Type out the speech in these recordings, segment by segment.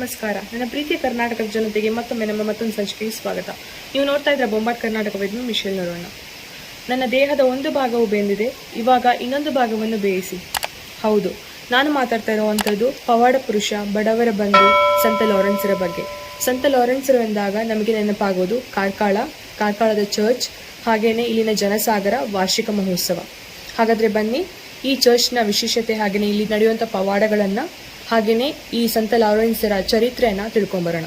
ನಮಸ್ಕಾರ. ನನ್ನ ಪ್ರೀತಿಯ ಕರ್ನಾಟಕದ ಜನತೆಗೆ ಮತ್ತೊಮ್ಮೆ ನಮ್ಮ ಮತ್ತೊಂದು ಸಂಚಿಕೆಗೆ ಸ್ವಾಗತ. ನೀವು ನೋಡ್ತಾ ಇದ್ರ ಬೊಂಬಾಟ್ ಕರ್ನಾಟಕ ವೈದ್ಯ ಮಿಶೆಲ್ ನೋಡೋಣ ನನ್ನ ದೇಹದ ಒಂದು ಭಾಗವು ಬೆಂದಿದೆ, ಇವಾಗ ಇನ್ನೊಂದು ಭಾಗವನ್ನು ಬೇಯಿಸಿ. ಹೌದು, ನಾನು ಮಾತಾಡ್ತಾ ಇರುವಂಥದ್ದು ಪವಾಡ ಪುರುಷ, ಬಡವರ ಬಂಧು, ಸಂತ ಲಾರೆನ್ಸರ ಬಗ್ಗೆ. ಸಂತ ಲಾರೆನ್ಸರು ಎಂದಾಗ ನಮಗೆ ನೆನಪಾಗೋದು ಕಾರ್ಕಾಳ, ಕಾರ್ಕಳದ ಚರ್ಚ್ ಹಾಗೆಯೇ ಇಲ್ಲಿನ ಜನಸಾಗರ, ವಾರ್ಷಿಕ ಮಹೋತ್ಸವ. ಹಾಗಾದ್ರೆ ಬನ್ನಿ, ಈ ಚರ್ಚ್ನ ವಿಶೇಷತೆ ಹಾಗೆಯೇ ಇಲ್ಲಿ ನಡೆಯುವಂಥ ಪವಾಡಗಳನ್ನು ಹಾಗೆಯೇ ಈ ಸಂತ ಲಾರೆನ್ಸರ ಚರಿತ್ರೆಯನ್ನು ತಿಳ್ಕೊಂಬರೋಣ.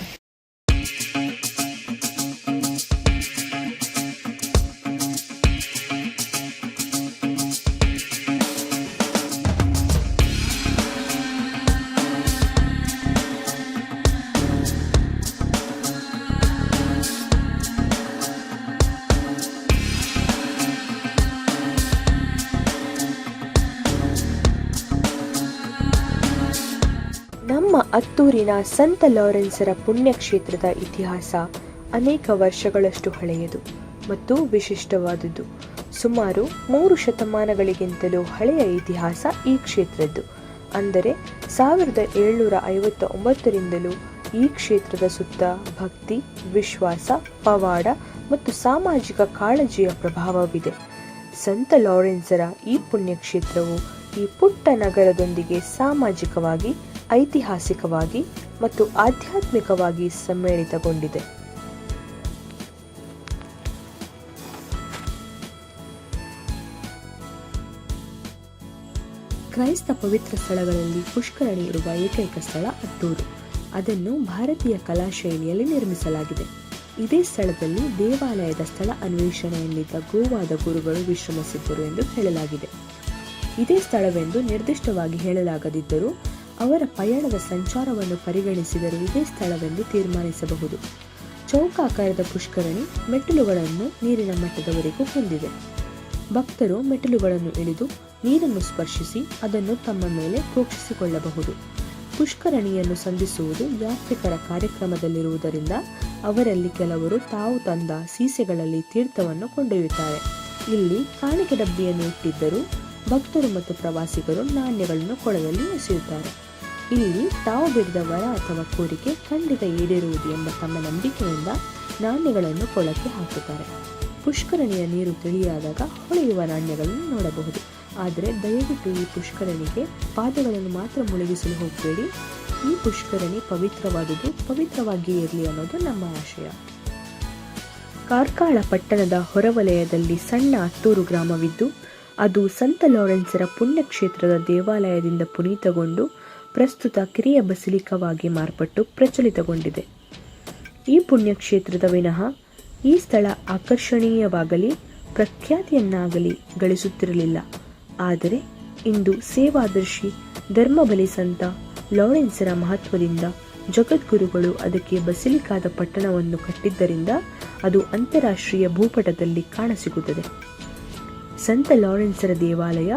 ಅತ್ತೂರಿನ ಸಂತ ಲಾರೆನ್ಸರ ಪುಣ್ಯಕ್ಷೇತ್ರದ ಇತಿಹಾಸ ಅನೇಕ ವರ್ಷಗಳಷ್ಟು ಹಳೆಯದು ಮತ್ತು ವಿಶಿಷ್ಟವಾದುದು. ಸುಮಾರು ಮೂರು ಶತಮಾನಗಳಿಗಿಂತಲೂ ಹಳೆಯ ಇತಿಹಾಸ ಈ ಕ್ಷೇತ್ರದ್ದು. ಅಂದರೆ ಸಾವಿರದ ಏಳ್ನೂರ ಐವತ್ತ ಒಂಬತ್ತರಿಂದಲೂ ಈ ಕ್ಷೇತ್ರದ ಸುತ್ತ ಭಕ್ತಿ, ವಿಶ್ವಾಸ, ಪವಾಡ ಮತ್ತು ಸಾಮಾಜಿಕ ಕಾಳಜಿಯ ಪ್ರಭಾವವಿದೆ. ಸಂತ ಲಾರೆನ್ಸರ ಈ ಪುಣ್ಯಕ್ಷೇತ್ರವು ಈ ಪುಟ್ಟ ನಗರದೊಂದಿಗೆ ಸಾಮಾಜಿಕವಾಗಿ ಐತಿಹಾಸಿಕವಾಗಿ ಮತ್ತು ಆಧ್ಯಾತ್ಮಿಕವಾಗಿ ಸಮ್ಮೇಳಿತಗೊಂಡಿದೆ. ಕ್ರೈಸ್ತ ಪವಿತ್ರ ಸ್ಥಳಗಳಲ್ಲಿ ಪುಷ್ಕರಣಿ ಇರುವ ಏಕೈಕ ಸ್ಥಳ ಅತ್ತೂರು. ಅದನ್ನು ಭಾರತೀಯ ಕಲಾ ಶೈಲಿಯಲ್ಲಿ ನಿರ್ಮಿಸಲಾಗಿದೆ. ಇದೇ ಸ್ಥಳದಲ್ಲಿ ದೇವಾಲಯದ ಸ್ಥಳ ಅನ್ವೇಷಣೆಯಲ್ಲಿದ್ದ ಗೋವಾದ ಗುರುಗಳು ವಿಶ್ರಮಿಸಿದ್ದರು ಎಂದು ಹೇಳಲಾಗಿದೆ. ಇದೇ ಸ್ಥಳವೆಂದು ನಿರ್ದಿಷ್ಟವಾಗಿ ಹೇಳಲಾಗದಿದ್ದರೂ ಅವರ ಪಯಣದ ಸಂಚಾರವನ್ನು ಪರಿಗಣಿಸಿದರೆ ಇದೇ ಸ್ಥಳವೆಂದು ತೀರ್ಮಾನಿಸಬಹುದು. ಚೌಕಾಕಾರದ ಪುಷ್ಕರಣಿ ಮೆಟ್ಟಿಲುಗಳನ್ನು ನೀರಿನ ಮಟ್ಟದವರೆಗೂ ಹೊಂದಿದೆ. ಭಕ್ತರು ಮೆಟ್ಟಿಲುಗಳನ್ನು ಇಳಿದು ನೀರನ್ನು ಸ್ಪರ್ಶಿಸಿ ಅದನ್ನು ತಮ್ಮ ಮೇಲೆ ಪ್ರೋಕ್ಷಿಸಿಕೊಳ್ಳಬಹುದು. ಪುಷ್ಕರಣಿಯನ್ನು ಸಂಧಿಸುವುದು ಯಾತ್ರಿಕರ ಕಾರ್ಯಕ್ರಮದಲ್ಲಿರುವುದರಿಂದ ಅವರಲ್ಲಿ ಕೆಲವರು ತಾವು ತಂದ ಸೀಸೆಗಳಲ್ಲಿ ತೀರ್ಥವನ್ನು ಕೊಂಡೊಯ್ಯುತ್ತಾರೆ. ಇಲ್ಲಿ ಕಾಣಿಕೆ ಡಬ್ಬಿಯನ್ನು ಇಟ್ಟಿದ್ದರೂ ಭಕ್ತರು ಮತ್ತು ಪ್ರವಾಸಿಗರು ನಾಣ್ಯಗಳನ್ನು ಕೊಳದಲ್ಲಿ ಎಸೆಯುತ್ತಾರೆ. ಇಲ್ಲಿ ತಾವು ಬಿಡಿದ ವರ ಅಥವಾ ಕೋರಿಕೆ ಖಂಡಿತ ಈಡೇರುವುದು ಎಂಬ ತಮ್ಮ ನಂಬಿಕೆಯಿಂದ ನಾಣ್ಯಗಳನ್ನು ಕೊಳಕ್ಕೆ ಹಾಕುತ್ತಾರೆ. ಪುಷ್ಕರಣಿಯ ನೀರು ತಿಳಿಯಾದಾಗ ಹೊಳೆಯುವ ನಾಣ್ಯಗಳನ್ನು ನೋಡಬಹುದು. ಆದರೆ ದಯವಿಟ್ಟು ಈ ಪುಷ್ಕರಣಿಗೆ ಪಾದಗಳನ್ನು ಮಾತ್ರ ಮುಳುಗಿಸಲು ಹೋಗಬೇಡಿ. ಈ ಪುಷ್ಕರಣಿ ಪವಿತ್ರವಾದುದು, ಪವಿತ್ರವಾಗಿಯೇ ಇರಲಿ ಅನ್ನೋದು ನಮ್ಮ ಆಶಯ. ಕಾರ್ಕಾಳ ಪಟ್ಟಣದ ಹೊರವಲಯದಲ್ಲಿ ಸಣ್ಣ ಅತ್ತೂರು ಗ್ರಾಮವಿದ್ದು, ಅದು ಸಂತ ಲಾರೆನ್ಸರ ಪುಣ್ಯಕ್ಷೇತ್ರದ ದೇವಾಲಯದಿಂದ ಪುನೀತಗೊಂಡು ಪ್ರಸ್ತುತ ಕಿರಿಯ ಬಸಿಲಿಕವಾಗಿ ಮಾರ್ಪಟ್ಟು ಪ್ರಚಲಿತಗೊಂಡಿದೆ. ಈ ಪುಣ್ಯಕ್ಷೇತ್ರದ ವಿನಃ ಈ ಸ್ಥಳ ಆಕರ್ಷಣೀಯವಾಗಲಿ, ಪ್ರಖ್ಯಾತಿಯನ್ನಾಗಲಿ ಗಳಿಸುತ್ತಿರಲಿಲ್ಲ. ಆದರೆ ಇಂದು ಸೇವಾದರ್ಶಿ ಧರ್ಮಬಲಿ ಸಂತ ಲಾರೆನ್ಸರ ಮಹತ್ವದಿಂದ ಜಗದ್ಗುರುಗಳು ಅದಕ್ಕೆ ಬಸಿಲಿಕಾದ ಪಟ್ಟಣವನ್ನು ಕಟ್ಟಿದ್ದರಿಂದ ಅದು ಅಂತಾರಾಷ್ಟ್ರೀಯ ಭೂಪಟದಲ್ಲಿ ಕಾಣಸಿಗುತ್ತದೆ. ಸಂತ ಲಾರೆನ್ಸರ ದೇವಾಲಯ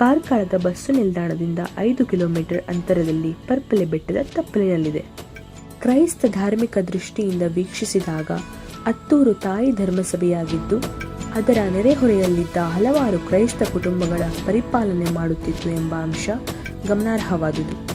ಕಾರ್ಕಳದ ಬಸ್ಸು ನಿಲ್ದಾಣದಿಂದ ಐದು ಕಿಲೋಮೀಟರ್ ಅಂತರದಲ್ಲಿ ಪರ್ಪಲೆ ಬೆಟ್ಟದ ತಪ್ಪಲಿನಲ್ಲಿದೆ. ಕ್ರೈಸ್ತ ಧಾರ್ಮಿಕ ದೃಷ್ಟಿಯಿಂದ ವೀಕ್ಷಿಸಿದಾಗ ಅತ್ತೂರು ತಾಯಿ ಧರ್ಮಸಭೆಯಾಗಿದ್ದು, ಅದರ ನೆರೆಹೊರೆಯಲ್ಲಿದ್ದ ಹಲವಾರು ಕ್ರೈಸ್ತ ಕುಟುಂಬಗಳ ಪರಿಪಾಲನೆ ಮಾಡುತ್ತಿತ್ತು ಎಂಬ ಅಂಶ ಗಮನಾರ್ಹವಾದುದು.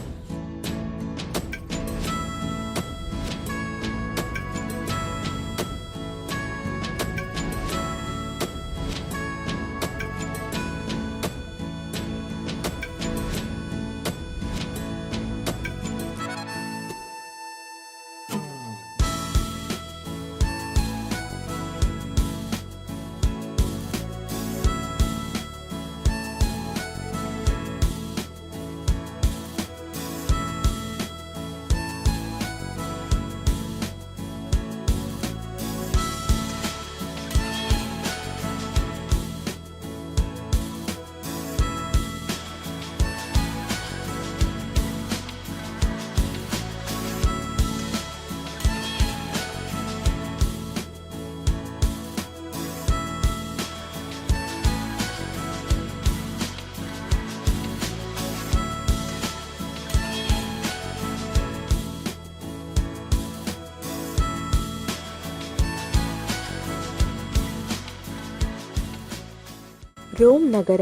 ರೋಮ್ ನಗರ,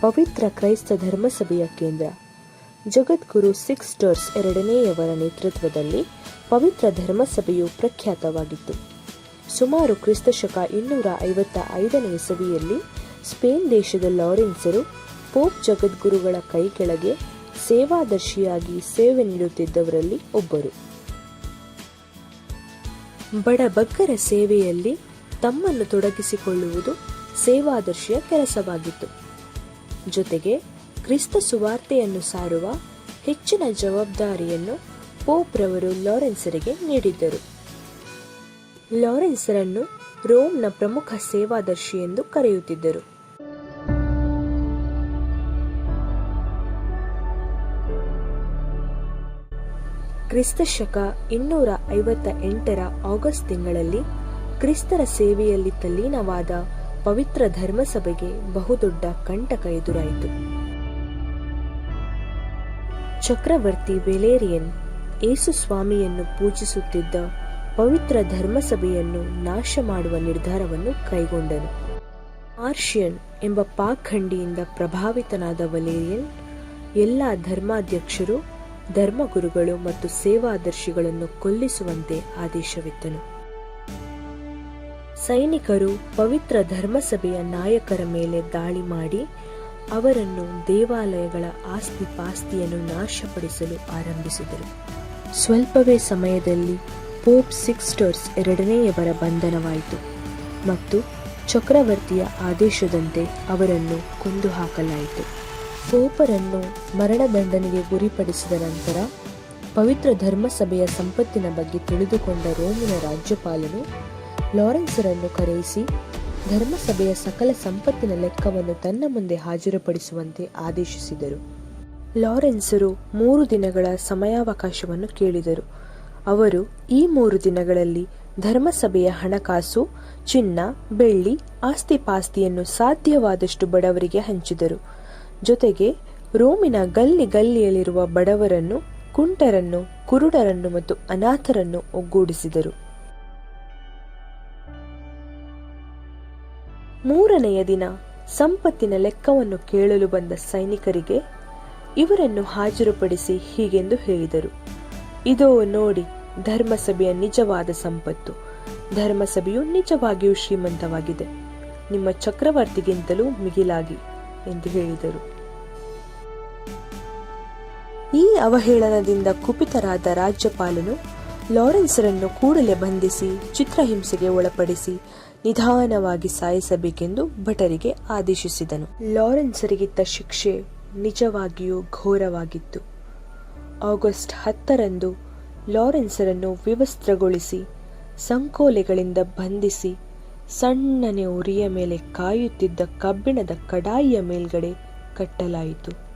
ಪವಿತ್ರ ಕ್ರೈಸ್ತ ಧರ್ಮಸಭೆಯ ಕೇಂದ್ರ. ಜಗದ್ಗುರು ಸಿಕ್ಸ್ಟರ್ಸ್ ಎರಡನೆಯವರ ನೇತೃತ್ವದಲ್ಲಿ ಪವಿತ್ರ ಧರ್ಮಸಭೆಯು ಪ್ರಖ್ಯಾತವಾಗಿತ್ತು. ಸುಮಾರು ಕ್ರಿಸ್ತಶಕ ಇನ್ನೂರ ಐವತ್ತ ಐದನೇ ಇಸವಿಯಲ್ಲಿ ಸ್ಪೇನ್ ದೇಶದ ಲಾರೆನ್ಸರು ಪೋಪ್ ಜಗದ್ಗುರುಗಳ ಕೈ ಕೆಳಗೆ ಸೇವಾದರ್ಶಿಯಾಗಿ ಸೇವೆ ನೀಡುತ್ತಿದ್ದವರಲ್ಲಿ ಒಬ್ಬರು. ಬಡಬಗ್ಗರ ಸೇವೆಯಲ್ಲಿ ತಮ್ಮನ್ನು ತೊಡಗಿಸಿಕೊಳ್ಳುವುದು ಸೇವಾದರ್ಶಿಯ ಕೆಲಸವಾಗಿತ್ತು. ಜೊತೆಗೆ ಕ್ರಿಸ್ತ ಸುವಾರ್ತೆಯನ್ನು ಸಾರುವ ಹೆಚ್ಚಿನ ಜವಾಬ್ದಾರಿಯನ್ನು ಪೋಪ್ ರವರು ಲಾರೆನ್ಸರಿಗೆ ನೀಡಿದ್ದರು. ಲಾರೆನ್ಸರನ್ನು ರೋಮ್ನ ಪ್ರಮುಖ ಸೇವಾದರ್ಶಿ ಎಂದು ಕರೆಯುತ್ತಿದ್ದರು. ಕ್ರಿಸ್ತಶಕ ಇನ್ನೂರ ಐವತ್ತ ಎಂಟರ ಆಗಸ್ಟ್ ತಿಂಗಳಲ್ಲಿ ಕ್ರಿಸ್ತರ ಸೇವೆಯಲ್ಲಿ ತಲ್ಲೀನವಾದ ಪವಿತ್ರ ಧರ್ಮಸಭೆಗೆ ಬಹುದೊಡ್ಡ ಕಂಟಕ ಎದುರಾಯಿತು. ಚಕ್ರವರ್ತಿ ವೆಲೇರಿಯನ್ ಏಸು ಸ್ವಾಮಿಯನ್ನು ಪೂಜಿಸುತ್ತಿದ್ದ ಪವಿತ್ರ ಧರ್ಮಸಭೆಯನ್ನು ನಾಶ ಮಾಡುವ ನಿರ್ಧಾರವನ್ನು ಕೈಗೊಂಡನು. ಆರ್ಷಿಯನ್ ಎಂಬ ಪಾಖಂಡಿಯಿಂದ ಪ್ರಭಾವಿತನಾದ ವಲೇರಿಯನ್ ಎಲ್ಲ ಧರ್ಮಾಧ್ಯಕ್ಷರು, ಧರ್ಮಗುರುಗಳು ಮತ್ತು ಸೇವಾದರ್ಶಿಗಳನ್ನು ಕೊಲ್ಲಿಸುವಂತೆ ಆದೇಶವಿತ್ತನು. ಸೈನಿಕರು ಪವಿತ್ರ ಧರ್ಮಸಭೆಯ ನಾಯಕರ ಮೇಲೆ ದಾಳಿ ಮಾಡಿ ಅವರನ್ನು ದೇವಾಲಯಗಳ ಆಸ್ತಿ ಪಾಸ್ತಿಯನ್ನು ನಾಶಪಡಿಸಲು ಆರಂಭಿಸಿದರು. ಸ್ವಲ್ಪವೇ ಸಮಯದಲ್ಲಿ ಪೋಪ್ ಸಿಕ್ಸ್ಟರ್ಸ್ ಎರಡನೆಯವರ ಬಂಧನವಾಯಿತು ಮತ್ತು ಚಕ್ರವರ್ತಿಯ ಆದೇಶದಂತೆ ಅವರನ್ನು ಕೊಂದು ಹಾಕಲಾಯಿತು ಪೋಪರನ್ನು ಮರಣದಂಡನೆಗೆ ಗುರಿಪಡಿಸಿದ ನಂತರ ಪವಿತ್ರ ಧರ್ಮಸಭೆಯ ಸಂಪತ್ತಿನ ಬಗ್ಗೆ ತಿಳಿದುಕೊಂಡ ರೋಮಿನ ರಾಜ್ಯಪಾಲನು ಲಾರೆನ್ಸರನ್ನು ಕರೆಯಿಸಿ, ಧರ್ಮಸಭೆಯ ಸಕಲ ಸಂಪತ್ತಿನ ಲೆಕ್ಕವನ್ನು ತನ್ನ ಮುಂದೆ ಹಾಜರುಪಡಿಸುವಂತೆ ಆದೇಶಿಸಿದರು. ಲಾರೆನ್ಸರು ಮೂರು ದಿನಗಳ ಸಮಯಾವಕಾಶವನ್ನು ಕೇಳಿದರು. ಅವರು ಈ ಮೂರು ದಿನಗಳಲ್ಲಿ ಧರ್ಮಸಭೆಯ ಹಣಕಾಸು, ಚಿನ್ನ, ಬೆಳ್ಳಿ, ಆಸ್ತಿಪಾಸ್ತಿಯನ್ನು ಸಾಧ್ಯವಾದಷ್ಟು ಬಡವರಿಗೆ ಹಂಚಿದರು. ಜೊತೆಗೆ ರೋಮಿನ ಗಲ್ಲಿ ಗಲ್ಲಿಯಲ್ಲಿರುವ ಬಡವರನ್ನು, ಕುಂಟರನ್ನು, ಕುರುಡರನ್ನು ಮತ್ತು ಅನಾಥರನ್ನು ಒಗ್ಗೂಡಿಸಿದರು. ಮೂರನೆಯ ದಿನ ಸಂಪತ್ತಿನ ಲೆಕ್ಕವನ್ನು ಕೇಳಲು ಬಂದ ಸೈನಿಕರಿಗೆ ಇವರನ್ನು ಹಾಜರುಪಡಿಸಿ ಹೀಗೆಂದು ಹೇಳಿದರು. ಇದೋ ನೋಡಿ, ಧರ್ಮಸಭೆಯ ನಿಜವಾದ ಸಂಪತ್ತು. ಧರ್ಮಸಭೆಯು ನಿಜವಾಗಿಯೂ ಶ್ರೀಮಂತವಾಗಿದೆ. ನಿಮ್ಮ ಚಕ್ರವರ್ತಿಗಿಂತಲೂ ಮಿಗಿಲಾಗಿ ಎಂದು ಹೇಳಿದರು. ಈ ಅವಹೇಳನದಿಂದ ಕುಪಿತರಾದ ರಾಜ್ಯಪಾಲನು ಲಾರೆನ್ಸರನ್ನು ಕೂಡಲೇ ಬಂಧಿಸಿ, ಚಿತ್ರಹಿಂಸೆಗೆ ಒಳಪಡಿಸಿ ನಿಧಾನವಾಗಿ ಸಾಯಿಸಬೇಕೆಂದು ಭಟರಿಗೆ ಆದೇಶಿಸಿದನು. ಲಾರೆನ್ಸರಿಗಿದ್ದ ಶಿಕ್ಷೆ ನಿಜವಾಗಿಯೂ ಘೋರವಾಗಿತ್ತು. ಆಗಸ್ಟ್ ಹತ್ತರಂದು ಲಾರೆನ್ಸರನ್ನು ವಿವಸ್ತ್ರಗೊಳಿಸಿ, ಸಂಕೋಲೆಗಳಿಂದ ಬಂಧಿಸಿ, ಸಣ್ಣನೆ ಉರಿಯ ಮೇಲೆ ಕಾಯುತ್ತಿದ್ದ ಕಬ್ಬಿಣದ ಕಡಾಯಿಯ ಮೇಲ್ಗಡೆ ಕಟ್ಟಲಾಯಿತು.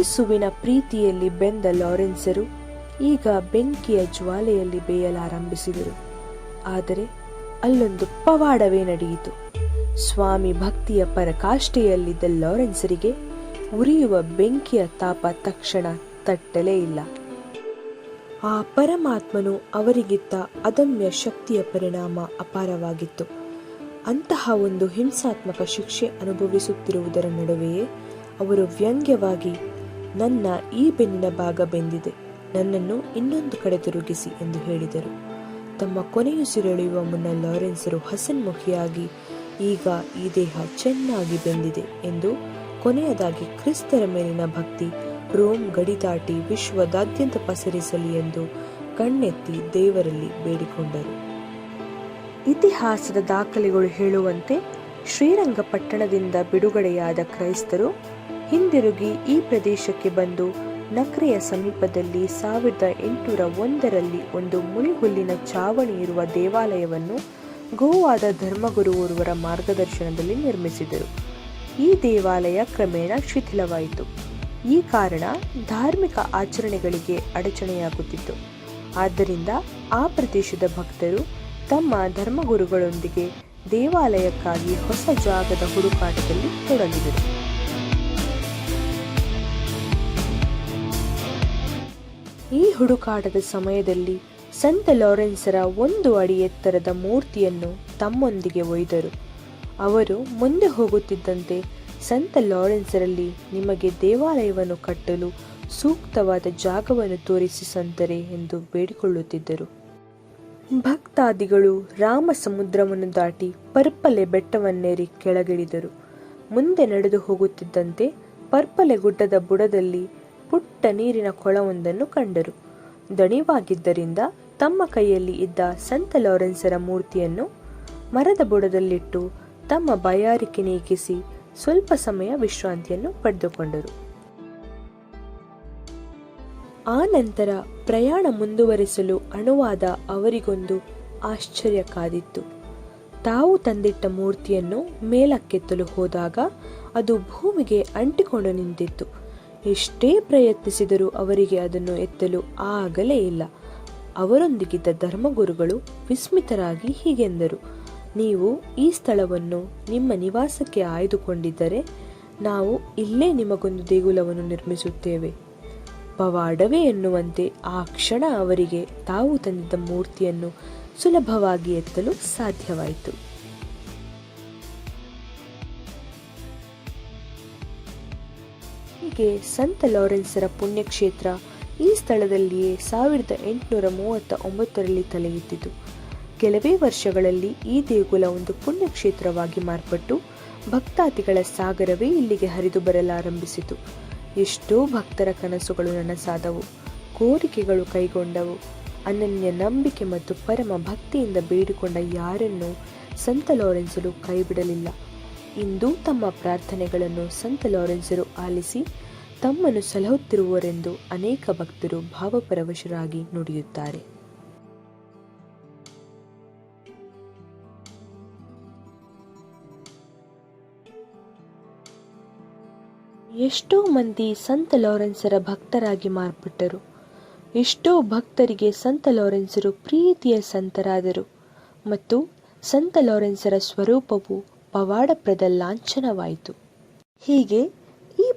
ಏಸುವಿನ ಪ್ರೀತಿಯಲ್ಲಿ ಬೆಂದ ಲಾರೆನ್ಸರು ಈಗ ಬೆಂಕಿಯ ಜ್ವಾಲೆಯಲ್ಲಿ ಬೇಯಲಾರಂಭಿಸಿದರು. ಆದರೆ ಅಲ್ಲೊಂದು ಪವಾಡವೇ ನಡೆಯಿತು. ಸ್ವಾಮಿ ಭಕ್ತಿಯ ಪರಕಾಷ್ಠೆಯಲ್ಲಿದ್ದ ಲಾರೆನ್ಸರಿಗೆ ಉರಿಯುವ ಬೆಂಕಿಯ ತಾಪ ತಕ್ಷಣ ತಟ್ಟಲೇ ಇಲ್ಲ. ಆ ಪರಮಾತ್ಮನು ಅವರಿಗಿತ್ತ ಅದಮ್ಯ ಶಕ್ತಿಯ ಪರಿಣಾಮ ಅಪಾರವಾಗಿತ್ತು. ಅಂತಹ ಒಂದು ಹಿಂಸಾತ್ಮಕ ಶಿಕ್ಷೆ ಅನುಭವಿಸುತ್ತಿರುವುದರ ನಡುವೆಯೇ ಅವರು ವ್ಯಂಗ್ಯವಾಗಿ ನನ್ನ ಈ ಬೆನ್ನಿನ ಭಾಗ ಬೆಂದಿದೆ. ನನ್ನನ್ನು ಇನ್ನೊಂದು ಕಡೆ ತಿರುಗಿಸಿ ಎಂದು ಹೇಳಿದರು. ತಮ್ಮ ಕೊನೆಯುಸಿರೆಳೆಯುವ ಮುನ್ನ ಲಾರೆನ್ಸರು ಹಸನ್ಮುಖಿಯಾಗಿ, ಈಗ ಈ ದೇಹ ಚೆನ್ನಾಗಿ ಬೆಂದಿದೆ ಎಂದು ಕೊನೆಯದಾಗಿ ಕ್ರಿಸ್ತರ ಮೇಲಿನ ಭಕ್ತಿ, ರೋಮ್ ಗಡಿ ದಾಟಿ ವಿಶ್ವದಾದ್ಯಂತ ಪಸರಿಸಲಿ ಎಂದು ಕಣ್ಣೆತ್ತಿ ದೇವರಲ್ಲಿ ಬೇಡಿಕೊಂಡರು. ಇತಿಹಾಸದ ದಾಖಲೆಗಳು ಹೇಳುವಂತೆ ಶ್ರೀರಂಗಪಟ್ಟಣದಿಂದ ಬಿಡುಗಡೆಯಾದ ಕ್ರೈಸ್ತರು ಹಿಂದಿರುಗಿ ಈ ಪ್ರದೇಶಕ್ಕೆ ಬಂದು ನಕ್ರೆಯ ಸಮೀಪದಲ್ಲಿ ಸಾವಿರದ ಎಂಟುನೂರ ಒಂದರಲ್ಲಿ ಒಂದು ಮುಳಿಹುಲ್ಲಿನ ಚಾವಣಿ ಇರುವ ದೇವಾಲಯವನ್ನು ಗೋವಾದ ಧರ್ಮಗುರುವರ ಮಾರ್ಗದರ್ಶನದಲ್ಲಿ ನಿರ್ಮಿಸಿದರು. ಈ ದೇವಾಲಯ ಕ್ರಮೇಣ ಶಿಥಿಲವಾಯಿತು. ಈ ಕಾರಣ ಧಾರ್ಮಿಕ ಆಚರಣೆಗಳಿಗೆ ಅಡಚಣೆಯಾಗುತ್ತಿತ್ತು. ಆದ್ದರಿಂದ ಆ ಪ್ರದೇಶದ ಭಕ್ತರು ತಮ್ಮ ಧರ್ಮಗುರುಗಳೊಂದಿಗೆ ದೇವಾಲಯಕ್ಕಾಗಿ ಹೊಸ ಜಾಗದ ಹುಡುಕಾಟದಲ್ಲಿ ತೊಡಗಿದರು. ಈ ಹುಡುಕಾಟದ ಸಮಯದಲ್ಲಿ ಸಂತ ಲಾರೆನ್ಸರ ಒಂದು ಅಡಿ ಎತ್ತರದ ಮೂರ್ತಿಯನ್ನು ತಮ್ಮೊಂದಿಗೆ ಒಯ್ದರು. ಅವರು ಮುಂದೆ ಹೋಗುತ್ತಿದ್ದಂತೆ ಸಂತ ಲಾರೆನ್ಸರಲ್ಲಿ ನಿಮಗೆ ದೇವಾಲಯವನ್ನು ಕಟ್ಟಲು ಸೂಕ್ತವಾದ ಜಾಗವನ್ನು ತೋರಿಸಿ ಸಂತರೆ ಎಂದು ಬೇಡಿಕೊಳ್ಳುತ್ತಿದ್ದರು. ಭಕ್ತಾದಿಗಳು ರಾಮ ಸಮುದ್ರವನ್ನು ದಾಟಿ ಪರ್ಪಲೆ ಬೆಟ್ಟವನ್ನೇರಿ ಕೆಳಗಿಳಿದರು. ಮುಂದೆ ನಡೆದು ಹೋಗುತ್ತಿದ್ದಂತೆ ಪರ್ಪಲೆ ಗುಡ್ಡದ ಬುಡದಲ್ಲಿ ಪುಟ್ಟ ನೀರಿನ ಕೊಳವೊಂದನ್ನು ಕಂಡರು. ದಣಿವಾಗಿದ್ದರಿಂದ ತಮ್ಮ ಕೈಯಲ್ಲಿ ಇದ್ದ ಸಂತ ಲಾರೆನ್ಸರ ಮೂರ್ತಿಯನ್ನು ಮರದ ಬುಡದಲ್ಲಿಟ್ಟು ತಮ್ಮ ಬಯಾರಿಕೆ ನೀಗಿಸಿ ಸ್ವಲ್ಪ ಸಮಯ ವಿಶ್ರಾಂತಿಯನ್ನು ಪಡೆದುಕೊಂಡರು. ಆ ನಂತರ ಪ್ರಯಾಣ ಮುಂದುವರಿಸಲು ಅಣುವಾದ ಅವರಿಗೊಂದು ಆಶ್ಚರ್ಯ ಕಾದಿತ್ತು ತಾವು ತಂದಿಟ್ಟ ಮೂರ್ತಿಯನ್ನು ಮೇಲಕ್ಕೆತ್ತಲು ಹೋದಾಗ ಅದು ಭೂಮಿಗೆ ಅಂಟಿಕೊಂಡು ನಿಂತಿತ್ತು. ಎಷ್ಟೇ ಪ್ರಯತ್ನಿಸಿದರೂ ಅವರಿಗೆ ಅದನ್ನು ಎತ್ತಲು ಆಗಲೇ ಇಲ್ಲ. ಅವರೊಂದಿಗಿದ್ದ ಧರ್ಮಗುರುಗಳು ವಿಸ್ಮಿತರಾಗಿ ಹೀಗೆಂದರು, ನೀವು ಈ ಸ್ಥಳವನ್ನು ನಿಮ್ಮ ನಿವಾಸಕ್ಕೆ ಆಯ್ದುಕೊಂಡಿದ್ದರೆ ನಾವು ಇಲ್ಲೇ ನಿಮಗೊಂದು ದೇಗುಲವನ್ನು ನಿರ್ಮಿಸುತ್ತೇವೆ. ಪವಾಡವೆ ಎನ್ನುವಂತೆ ಆ ಕ್ಷಣ ಅವರಿಗೆ ತಾವು ತಂದಿದ್ದ ಮೂರ್ತಿಯನ್ನು ಸುಲಭವಾಗಿ ಎತ್ತಲು ಸಾಧ್ಯವಾಯಿತು. ಹೀಗೆ ಸಂತ ಲಾರೆನ್ಸರ ಪುಣ್ಯಕ್ಷೇತ್ರ ಈ ಸ್ಥಳದಲ್ಲಿಯೇ ಸಾವಿರದ ಎಂಟುನೂರ ಮೂವತ್ತ ಒಂಬತ್ತರಲ್ಲಿ ತಲೆ ಎತ್ತಿತು ಕೆಲವೇ ವರ್ಷಗಳಲ್ಲಿ ಈ ದೇಗುಲ ಒಂದು ಪುಣ್ಯಕ್ಷೇತ್ರವಾಗಿ ಮಾರ್ಪಟ್ಟು ಭಕ್ತಾದಿಗಳ ಸಾಗರವೇ ಇಲ್ಲಿಗೆ ಹರಿದು ಬರಲಾರಂಭಿಸಿತು. ಎಷ್ಟೋ ಭಕ್ತರ ಕನಸುಗಳು ನನಸಾದವು, ಕೋರಿಕೆಗಳು ಕೈಗೊಂಡವು. ಅನನ್ಯ ನಂಬಿಕೆ ಮತ್ತು ಪರಮ ಭಕ್ತಿಯಿಂದ ಬೇಡಿಕೊಂಡ ಯಾರನ್ನೂ ಸಂತ ಲಾರೆನ್ಸರು ಕೈಬಿಡಲಿಲ್ಲ. ಇಂದು ತಮ್ಮ ಪ್ರಾರ್ಥನೆಗಳನ್ನು ಸಂತ ಲಾರೆನ್ಸರು ಆಲಿಸಿ ತಮ್ಮನ್ನು ಸಲಹುತ್ತಿರುವರೆಂದು ಅನೇಕ ಭಕ್ತರು ಭಾವಪರವಶರಾಗಿ ನುಡಿಯುತ್ತಾರೆ. ಎಷ್ಟೋ ಮಂದಿ ಸಂತ ಲಾರೆನ್ಸರ ಭಕ್ತರಾಗಿ ಮಾರ್ಪಟ್ಟರು. ಎಷ್ಟೋ ಭಕ್ತರಿಗೆ ಸಂತ ಲಾರೆನ್ಸರು ಪ್ರೀತಿಯ ಸಂತರಾದರು. ಮತ್ತು ಸಂತ ಲಾರೆನ್ಸರ ಸ್ವರೂಪವು ಪವಾಡಪ್ರದ ಲಾಂಛನವಾಯಿತು. ಹೀಗೆ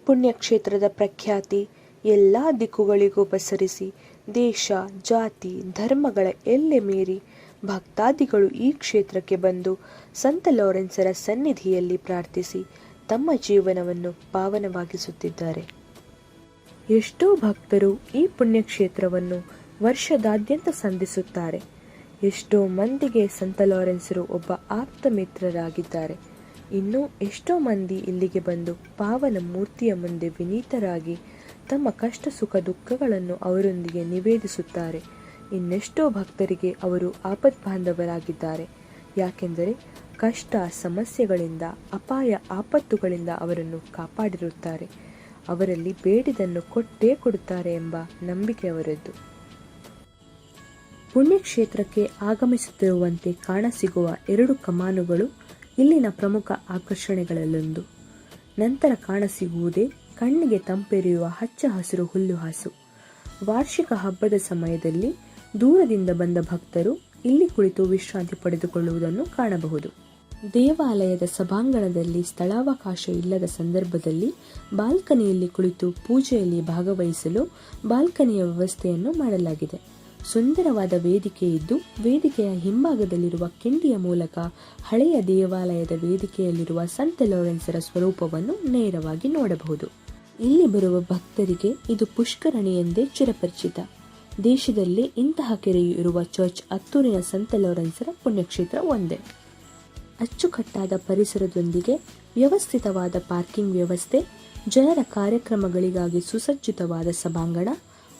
ಪುಣ್ಯಕ್ಷೇತ್ರದ ಪ್ರಖ್ಯಾತಿ ಎಲ್ಲ ದಿಕ್ಕುಗಳಿಗೂ ಪಸರಿಸಿ ದೇಶ, ಜಾತಿ, ಧರ್ಮಗಳ ಎಲ್ಲೆ ಮೀರಿ ಭಕ್ತಾದಿಗಳು ಈ ಕ್ಷೇತ್ರಕ್ಕೆ ಬಂದು ಸಂತ ಲಾರೆನ್ಸರ ಸನ್ನಿಧಿಯಲ್ಲಿ ಪ್ರಾರ್ಥಿಸಿ ತಮ್ಮ ಜೀವನವನ್ನು ಪಾವನವಾಗಿಸುತ್ತಿದ್ದಾರೆ. ಎಷ್ಟೋ ಭಕ್ತರು ಈ ಪುಣ್ಯಕ್ಷೇತ್ರವನ್ನು ವರ್ಷದಾದ್ಯಂತ ಸಂಧಿಸುತ್ತಾರೆ. ಎಷ್ಟೋ ಮಂದಿಗೆ ಸಂತ ಲಾರೆನ್ಸರು ಒಬ್ಬ ಆಪ್ತ ಮಿತ್ರರಾಗಿದ್ದಾರೆ. ಇನ್ನು ಎಷ್ಟೋ ಮಂದಿ ಇಲ್ಲಿಗೆ ಬಂದು ಪಾವನ ಮೂರ್ತಿಯ ಮುಂದೆ ವಿನೀತರಾಗಿ ತಮ್ಮ ಕಷ್ಟ ಸುಖ ದುಃಖಗಳನ್ನು ಅವರೊಂದಿಗೆ ನಿವೇದಿಸುತ್ತಾರೆ. ಇನ್ನೆಷ್ಟೋ ಭಕ್ತರಿಗೆ ಅವರು ಆಪತ್ ಬಾಂಧವರಾಗಿದ್ದಾರೆ ಯಾಕೆಂದರೆ ಕಷ್ಟ, ಸಮಸ್ಯೆಗಳಿಂದ, ಅಪಾಯ, ಆಪತ್ತುಗಳಿಂದ ಅವರನ್ನು ಕಾಪಾಡಿರುತ್ತಾರೆ. ಅವರಲ್ಲಿ ಬೇಡಿದನ್ನು ಕೊಟ್ಟೇ ಕೊಡುತ್ತಾರೆ ಎಂಬ ನಂಬಿಕೆ ಅವರದ್ದು. ಪುಣ್ಯಕ್ಷೇತ್ರಕ್ಕೆ ಆಗಮಿಸುತ್ತಿರುವಂತೆ ಕಾಣಸಿಗುವ ಎರಡು ಕಮಾನುಗಳು ಇಲ್ಲಿನ ಪ್ರಮುಖ ಆಕರ್ಷಣೆಗಳಲ್ಲೊಂದು. ನಂತರ ಕಾಣಸಿಗುವುದೇ ಕಣ್ಣಿಗೆ ತಂಪೆರೆಯುವ ಹಚ್ಚ ಹಸಿರು ಹುಲ್ಲುಹಾಸು. ವಾರ್ಷಿಕ ಹಬ್ಬದ ಸಮಯದಲ್ಲಿ ದೂರದಿಂದ ಬಂದ ಭಕ್ತರು ಇಲ್ಲಿ ಕುಳಿತು ವಿಶ್ರಾಂತಿ ಪಡೆದುಕೊಳ್ಳುವುದನ್ನು ಕಾಣಬಹುದು. ದೇವಾಲಯದ ಸಭಾಂಗಣದಲ್ಲಿ ಸ್ಥಳಾವಕಾಶ ಇಲ್ಲದ ಸಂದರ್ಭದಲ್ಲಿ ಬಾಲ್ಕನಿಯಲ್ಲಿ ಕುಳಿತು ಪೂಜೆಯಲ್ಲಿ ಭಾಗವಹಿಸಲು ಬಾಲ್ಕನಿಯ ವ್ಯವಸ್ಥೆಯನ್ನು ಮಾಡಲಾಗಿದೆ. ಸುಂದರವಾದ ವೇದಿಕೆ ಇದ್ದು, ವೇದಿಕೆಯ ಹಿಂಭಾಗದಲ್ಲಿರುವ ಕಿಂಡಿಯ ಮೂಲಕ ಹಳೆಯ ದೇವಾಲಯದ ವೇದಿಕೆಯಲ್ಲಿರುವ ಸಂತ ಲಾರೆನ್ಸರ ಸ್ವರೂಪವನ್ನು ನೇರವಾಗಿ ನೋಡಬಹುದು. ಇಲ್ಲಿ ಬರುವ ಭಕ್ತರಿಗೆ ಇದು ಪುಷ್ಕರಣಿ ಎಂದೇ ಚಿರಪರಿಚಿತ. ದೇಶದಲ್ಲಿ ಇಂತಹ ಕೆರೆಯು ಇರುವ ಚರ್ಚ್ ಅತ್ತೂರಿನ ಸಂತ ಲಾರೆನ್ಸರ ಪುಣ್ಯಕ್ಷೇತ್ರ ಒಂದೇ. ಅಚ್ಚುಕಟ್ಟಾದ ಪರಿಸರದೊಂದಿಗೆ ವ್ಯವಸ್ಥಿತವಾದ ಪಾರ್ಕಿಂಗ್ ವ್ಯವಸ್ಥೆ, ಜನರ ಕಾರ್ಯಕ್ರಮಗಳಿಗಾಗಿ ಸುಸಜ್ಜಿತವಾದ ಸಭಾಂಗಣ,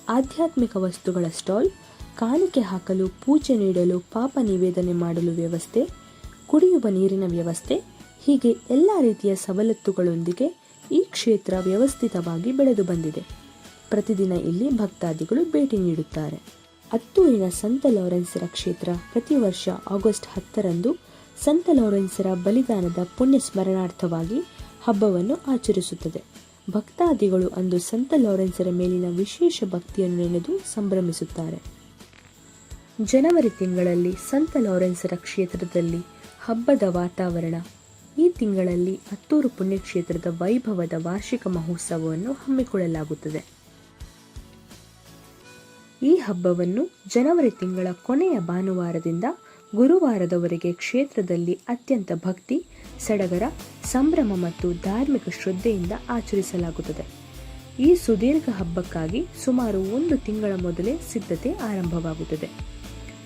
ಆಧ್ಯಾತ್ಮಿಕ ವಸ್ತುಗಳ ಸ್ಟಾಲ್ ಕಾಣಿಕೆ ಹಾಕಲು, ಪೂಜೆ ನೀಡಲು, ಪಾಪ ನಿವೇದನೆ ಮಾಡಲು ವ್ಯವಸ್ಥೆ, ಕುಡಿಯುವ ನೀರಿನ ವ್ಯವಸ್ಥೆ, ಹೀಗೆ ಎಲ್ಲ ರೀತಿಯ ಸವಲತ್ತುಗಳೊಂದಿಗೆ ಈ ಕ್ಷೇತ್ರ ವ್ಯವಸ್ಥಿತವಾಗಿ ಬೆಳೆದು ಬಂದಿದೆ. ಪ್ರತಿದಿನ ಇಲ್ಲಿ ಭಕ್ತಾದಿಗಳು ಭೇಟಿ ನೀಡುತ್ತಾರೆ. ಹತ್ತೂರಿನ ಸಂತ ಲಾರೆನ್ಸರ ಕ್ಷೇತ್ರ ಪ್ರತಿ ವರ್ಷ ಆಗಸ್ಟ್ ಹತ್ತರಂದು ಸಂತ ಲಾರೆನ್ಸರ ಬಲಿದಾನದ ಪುಣ್ಯ ಸ್ಮರಣಾರ್ಥವಾಗಿ ಹಬ್ಬವನ್ನು ಆಚರಿಸುತ್ತದೆ. ಭಕ್ತಾದಿಗಳು ಅಂದು ಸಂತ ಲಾರೆನ್ಸರ ಮೇಲಿನ ವಿಶೇಷ ಭಕ್ತಿಯನ್ನು ನೆನೆದು ಸಂಭ್ರಮಿಸುತ್ತಾರೆ. ಜನವರಿ ತಿಂಗಳಲ್ಲಿ ಸಂತ ಲಾರೆನ್ಸರ ಕ್ಷೇತ್ರದಲ್ಲಿ ಹಬ್ಬದ ವಾತಾವರಣ. ಈ ತಿಂಗಳಲ್ಲಿ ಹತ್ತೂರು ಪುಣ್ಯಕ್ಷೇತ್ರದ ವೈಭವದ ವಾರ್ಷಿಕ ಮಹೋತ್ಸವವನ್ನು ಹಮ್ಮಿಕೊಳ್ಳಲಾಗುತ್ತದೆ. ಈ ಹಬ್ಬವನ್ನು ಜನವರಿ ತಿಂಗಳ ಕೊನೆಯ ಭಾನುವಾರದಿಂದ ಗುರುವಾರದವರೆಗೆ ಕ್ಷೇತ್ರದಲ್ಲಿ ಅತ್ಯಂತ ಭಕ್ತಿ, ಸಡಗರ, ಸಂಭ್ರಮ ಮತ್ತು ಧಾರ್ಮಿಕ ಶ್ರದ್ಧೆಯಿಂದ ಆಚರಿಸಲಾಗುತ್ತದೆ. ಈ ಸುದೀರ್ಘ ಹಬ್ಬಕ್ಕಾಗಿ ಸುಮಾರು ಒಂದು ತಿಂಗಳ ಮೊದಲೇ ಸಿದ್ಧತೆ ಆರಂಭವಾಗುತ್ತದೆ.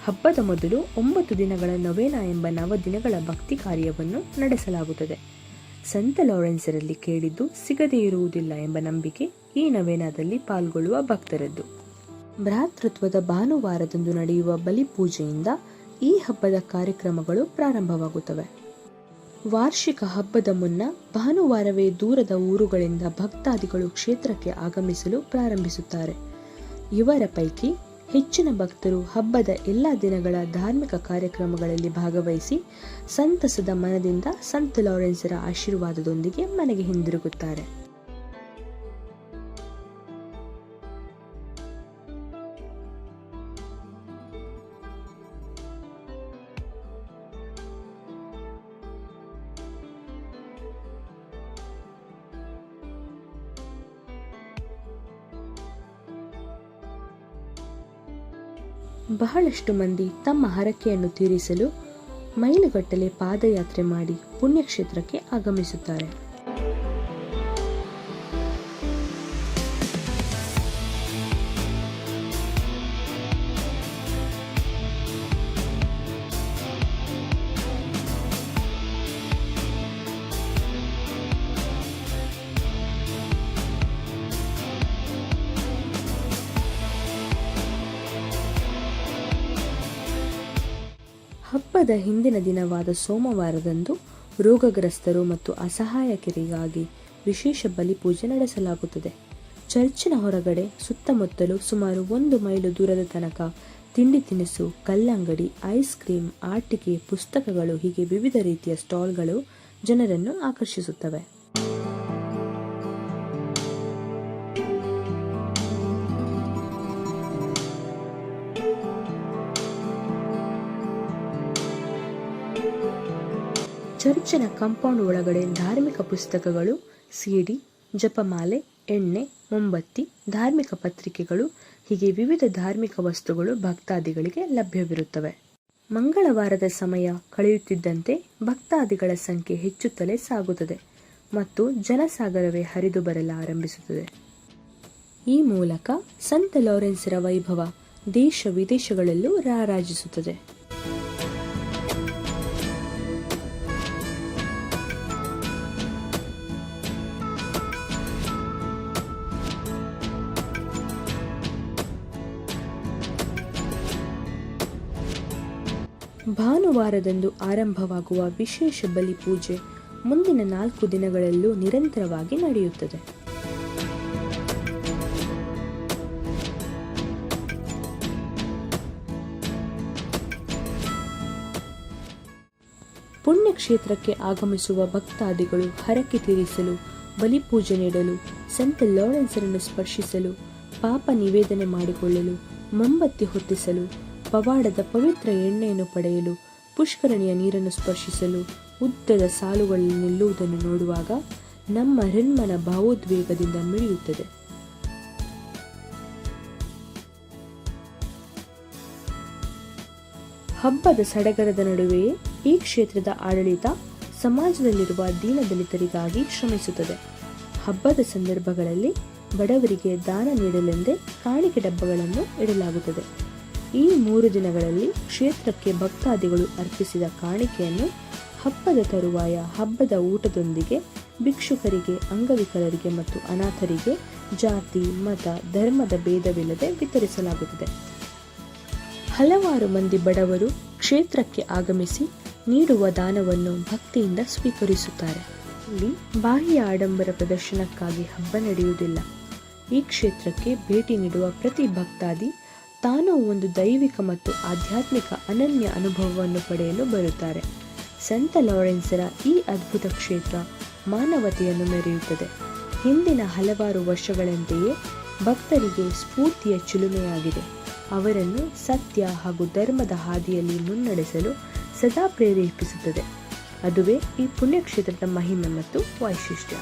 ಹಬ್ಬದ ಮೊದಲು ಒಂಬತ್ತು ದಿನಗಳ ನವೇನ ಎಂಬ ನವದಿನಗಳ ಭಕ್ತಿ ಕಾರ್ಯವನ್ನು ನಡೆಸಲಾಗುತ್ತದೆ. ಸಂತ ಲಾರೆನ್ಸರಲ್ಲಿ ಕೇಳಿದ್ದು ಸಿಗದೇ ಇರುವುದಿಲ್ಲ ಎಂಬ ನಂಬಿಕೆ ಈ ನವೇನದಲ್ಲಿ ಪಾಲ್ಗೊಳ್ಳುವ ಭಕ್ತರದ್ದು. ಭ್ರಾತೃತ್ವದ ಭಾನುವಾರದಂದು ನಡೆಯುವ ಬಲಿಪೂಜೆಯಿಂದ ಈ ಹಬ್ಬದ ಕಾರ್ಯಕ್ರಮಗಳು ಪ್ರಾರಂಭವಾಗುತ್ತವೆ. ವಾರ್ಷಿಕ ಹಬ್ಬದ ಮುನ್ನ ಭಾನುವಾರವೇ ದೂರದ ಊರುಗಳಿಂದ ಭಕ್ತಾದಿಗಳು ಕ್ಷೇತ್ರಕ್ಕೆ ಆಗಮಿಸಲು ಪ್ರಾರಂಭಿಸುತ್ತಾರೆ. ಇವರ ಪೈಕಿ ಹೆಚ್ಚಿನ ಭಕ್ತರು ಹಬ್ಬದ ಎಲ್ಲ ದಿನಗಳ ಧಾರ್ಮಿಕ ಕಾರ್ಯಕ್ರಮಗಳಲ್ಲಿ ಭಾಗವಹಿಸಿ ಸಂತಸದ ಮನದಿಂದ ಸಂತ ಲಾರೆನ್ಸರ ಆಶೀರ್ವಾದದೊಂದಿಗೆ ಮನೆಗೆ ಹಿಂದಿರುಗುತ್ತಾರೆ. ಬಹಳಷ್ಟು ಮಂದಿ ತಮ್ಮ ಹರಕೆಯನ್ನು ತೀರಿಸಲು ಮೈಲುಗಟ್ಟಲೆ ಪಾದಯಾತ್ರೆ ಮಾಡಿ ಪುಣ್ಯಕ್ಷೇತ್ರಕ್ಕೆ ಆಗಮಿಸುತ್ತಾರೆ. ಹಬ್ಬದ ಹಿಂದಿನ ದಿನವಾದ ಸೋಮವಾರದಂದು ರೋಗಗ್ರಸ್ತರು ಮತ್ತು ಅಸಹಾಯಕರಿಗಾಗಿ ವಿಶೇಷ ಬಲಿಪೂಜೆ ನಡೆಸಲಾಗುತ್ತದೆ. ಚರ್ಚಿನ ಹೊರಗಡೆ ಸುತ್ತಮುತ್ತಲು ಸುಮಾರು ಒಂದು ಮೈಲು ದೂರದ ತನಕ ತಿಂಡಿ ತಿನಿಸು, ಕಲ್ಲಂಗಡಿ, ಐಸ್ ಕ್ರೀಮ್ ಆಟಿಕೆ, ಪುಸ್ತಕಗಳು ಹೀಗೆ ವಿವಿಧ ರೀತಿಯ ಸ್ಟಾಲ್ಗಳು ಜನರನ್ನು ಆಕರ್ಷಿಸುತ್ತವೆ. ಚರ್ಚಿನ ಕಾಂಪೌಂಡ್ ಒಳಗಡೆ ಧಾರ್ಮಿಕ ಪುಸ್ತಕಗಳು ಸಿಡಿ ಜಪಮಾಲೆ, ಎಣ್ಣೆ, ಮೊಂಬತ್ತಿ, ಧಾರ್ಮಿಕ ಪತ್ರಿಕೆಗಳು, ಹೀಗೆ ವಿವಿಧ ಧಾರ್ಮಿಕ ವಸ್ತುಗಳು ಭಕ್ತಾದಿಗಳಿಗೆ ಲಭ್ಯವಿರುತ್ತವೆ. ಮಂಗಳವಾರದ ಸಮಯ ಕಳೆಯುತ್ತಿದ್ದಂತೆ ಭಕ್ತಾದಿಗಳ ಸಂಖ್ಯೆ ಹೆಚ್ಚುತ್ತಲೇ ಸಾಗುತ್ತದೆ ಮತ್ತು ಜನಸಾಗರವೇ ಹರಿದು ಬರಲಾರಂಭಿಸುತ್ತದೆ ಈ ಮೂಲಕ ಸಂತ ಲಾರೆನ್ಸ್ರ ವೈಭವ ದೇಶ ವಿದೇಶಗಳಲ್ಲೂ ರಾರಾಜಿಸುತ್ತದೆ. ಭಾನುವಾರದಂದು ಆರಂಭವಾಗುವ ವಿಶೇಷ ಬಲಿ ಪೂಜೆ ಮುಂದಿನ ನಾಲ್ಕು ದಿನಗಳಲ್ಲೂ ನಿರಂತರವಾಗಿ ನಡೆಯುತ್ತದೆ. ಪುಣ್ಯಕ್ಷೇತ್ರಕ್ಕೆ ಆಗಮಿಸುವ ಭಕ್ತಾದಿಗಳು ಹರಕೆ ತೀರಿಸಲು ಬಲಿಪೂಜೆ ನೀಡಲು, ಸಂತ ಲಾರೆನ್ಸರನ್ನು ಸ್ಪರ್ಶಿಸಲು, ಪಾಪ ನಿವೇದನೆ ಮಾಡಿಕೊಳ್ಳಲು, ಮೊಂಬತ್ತಿ ಹೊತ್ತಿಸಲು, ಪವಾಡದ ಪವಿತ್ರ ಎಣ್ಣೆಯನ್ನು ಪಡೆಯಲು ಪುಷ್ಕರಣಿಯ ನೀರನ್ನು ಸ್ಪರ್ಶಿಸಲು ಉದ್ದದ ಸಾಲುಗಳಲ್ಲಿ ನಿಲ್ಲುವುದನ್ನು ನೋಡುವಾಗ ನಮ್ಮ ಹೃನ್ಮನ ಭಾವೋದ್ವೇಗದಿಂದ ಮಿಡಿಯುತ್ತದೆ. ಹಬ್ಬದ ಸಡಗರದ ನಡುವೆಯೇ ಈ ಕ್ಷೇತ್ರದ ಆಡಳಿತ ಸಮಾಜದಲ್ಲಿರುವ ದೀನದಲಿತರಿಗಾಗಿ ಶ್ರಮಿಸುತ್ತದೆ. ಹಬ್ಬದ ಸಂದರ್ಭಗಳಲ್ಲಿ ಬಡವರಿಗೆ ದಾನ ನೀಡಲೆಂದೇ ಕಾಣಿಕೆ ಡಬ್ಬಗಳನ್ನು ಇಡಲಾಗುತ್ತದೆ. ಈ ಮೂರು ದಿನಗಳಲ್ಲಿ ಕ್ಷೇತ್ರಕ್ಕೆ ಭಕ್ತಾದಿಗಳು ಅರ್ಪಿಸಿದ ಕಾಣಿಕೆಯನ್ನು ಹಬ್ಬದ ತರುವಾಯ ಹಬ್ಬದ ಊಟದೊಂದಿಗೆ ಭಿಕ್ಷುಕರಿಗೆ, ಅಂಗವಿಕಲರಿಗೆ ಮತ್ತು ಅನಾಥರಿಗೆ ಜಾತಿ, ಮತ, ಧರ್ಮದ ಭೇದವಿಲ್ಲದೆ ವಿತರಿಸಲಾಗುತ್ತದೆ. ಹಲವಾರು ಮಂದಿ ಬಡವರು ಕ್ಷೇತ್ರಕ್ಕೆ ಆಗಮಿಸಿ ನೀಡುವ ದಾನವನ್ನು ಭಕ್ತಿಯಿಂದ ಸ್ವೀಕರಿಸುತ್ತಾರೆ. ಇಲ್ಲಿ ಬಾಹ್ಯ ಆಡಂಬರ ಪ್ರದರ್ಶನಕ್ಕಾಗಿ ಹಬ್ಬ ನಡೆಯುವುದಿಲ್ಲ. ಈ ಕ್ಷೇತ್ರಕ್ಕೆ ಭೇಟಿ ನೀಡುವ ಪ್ರತಿ ಭಕ್ತಾದಿ ತಾನೂ ಒಂದು ದೈವಿಕ ಮತ್ತು ಆಧ್ಯಾತ್ಮಿಕ ಅನನ್ಯ ಅನುಭವವನ್ನು ಪಡೆಯಲು ಬರುತ್ತಾರೆ. ಸಂತ ಲಾರೆನ್ಸರ ಈ ಅದ್ಭುತ ಕ್ಷೇತ್ರ ಮಾನವತೆಯನ್ನು ಮೆರೆಯುತ್ತದೆ. ಹಿಂದಿನ ಹಲವಾರು ವರ್ಷಗಳಂತೆಯೇ ಭಕ್ತರಿಗೆ ಸ್ಫೂರ್ತಿಯ ಚಿಲುಮೆಯಾಗಿದೆ. ಅವರನ್ನು ಸತ್ಯ ಹಾಗೂ ಧರ್ಮದ ಹಾದಿಯಲ್ಲಿ ಮುನ್ನಡೆಸಲು ಸದಾ ಪ್ರೇರೇಪಿಸುತ್ತದೆ. ಅದುವೇ ಈ ಪುಣ್ಯಕ್ಷೇತ್ರದ ಮಹಿಮೆ ಮತ್ತು ವೈಶಿಷ್ಟ್ಯ.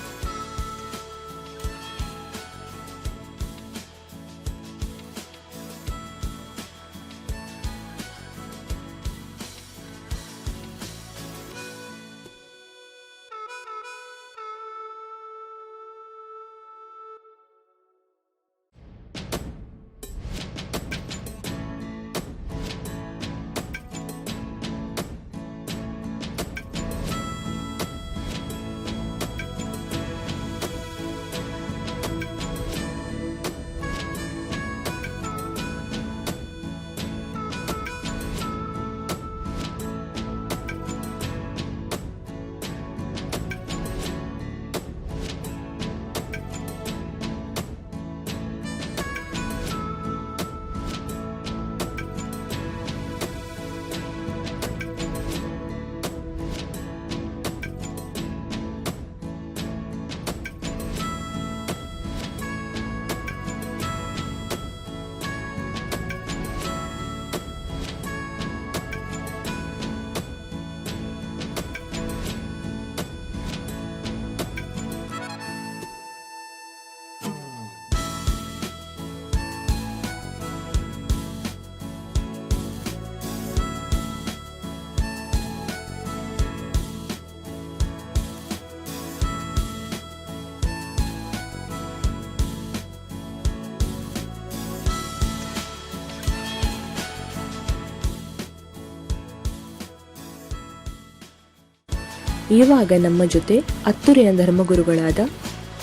ಇವಾಗ ನಮ್ಮ ಜೊತೆ ಹತ್ತೂರಿನ ಧರ್ಮಗುರುಗಳಾದ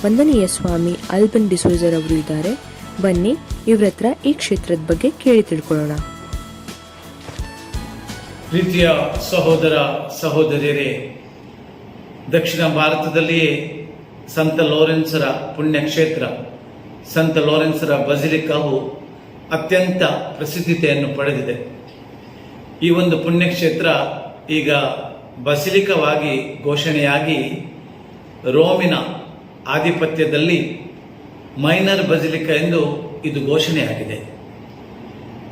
ವಂದನೀಯ ಸ್ವಾಮಿ ಅಲ್ಬನ್ ಡಿಸೋಜರ್ ಅವರು ಇದ್ದಾರೆ. ಬನ್ನಿ, ಇವ್ರ ಈ ಕ್ಷೇತ್ರದ ಬಗ್ಗೆ ಕೇಳಿ ತಿಳ್ಕೊಳ್ಳೋಣ. ಪ್ರೀತಿಯ ಸಹೋದರ ಸಹೋದರಿಯರೇ, ದಕ್ಷಿಣ ಭಾರತದಲ್ಲಿಯೇ ಸಂತ ಲೋರೆನ್ಸರ ಪುಣ್ಯಕ್ಷೇತ್ರ, ಸಂತ ಲೋರೆನ್ಸರ ಬಜಿಲಿಕಾವು ಅತ್ಯಂತ ಪ್ರಸಿದ್ಧತೆಯನ್ನು ಪಡೆದಿದೆ. ಈ ಒಂದು ಪುಣ್ಯಕ್ಷೇತ್ರ ಈಗ ಬಸಿಲಿಕವಾಗಿ ಘೋಷಣೆಯಾಗಿ ರೋಮಿನ ಆಧಿಪತ್ಯದಲ್ಲಿ ಮೈನರ್ ಬಸಿಲಿಕ ಎಂದು ಇದು ಘೋಷಣೆಯಾಗಿದೆ.